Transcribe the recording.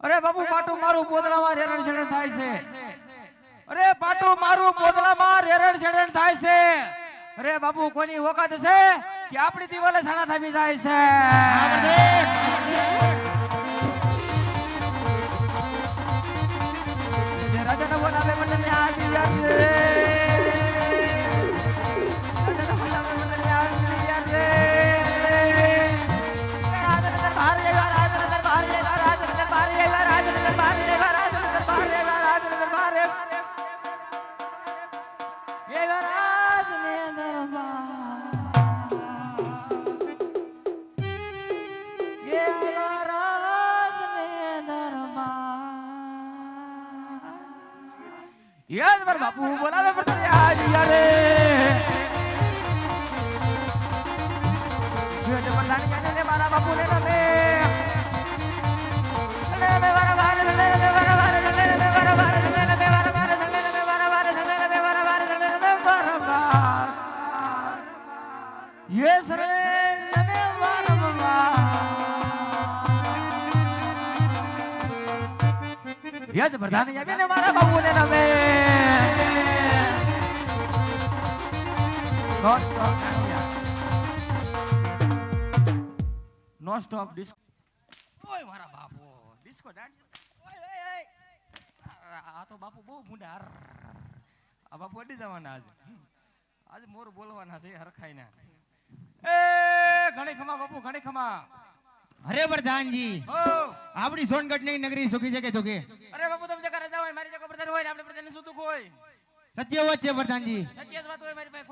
અરે બાપુ પાટું મારું પોદળામાં રેરણ છેડણ થાય છે. અરે પાટું મારું પોદળામાં રેરણ છેડણ થાય છે. અરે બાપુ કોની વખત છે કે આપણી દિવાલે સાણા થામી જાય છે? રાજા રાજાને બોલાવે મને આવી ગયા યસ મારા બાપુ બોલાવે પડતો આજ યારે જો તે બધાને કહે છે મારા બાપુ ને તમે લે મે મારા બારે લે લે મારા બારે લે લે મારા બારે લે લે મારા બારે લે લે મારા બારે લે લે મારા બારે લે લે મારા બાર યસ રે નમે મારા બાર યજ પ્રધાન યાબે ને મારા બાબુ ને નમે નો સ્ટોપ ડિસ્કો ઓય મારા બાપુ ડિસ્કો ડાન્સ ઓય ઓય આ તો બાપુ બહુ મુંડા. આ બાપુ અડી જવાના આજે. આજે મોર બોલવાના છે હરખાઈ ના એ, ઘણી ખમા બાપુ, ઘણી ખમા. અરે પ્રધાનજી આપણી સોનગઢની નગરી સુખી છે કે દુખી? અરે બાપુ તમે જગા રજા હોય મારી જગા પ્રધાન હોય ને આપણે પ્રધાન શું દુઃખ હોય? સત્ય વાત છે પ્રધાનજી. સત્ય વાત હોય મારી પાસે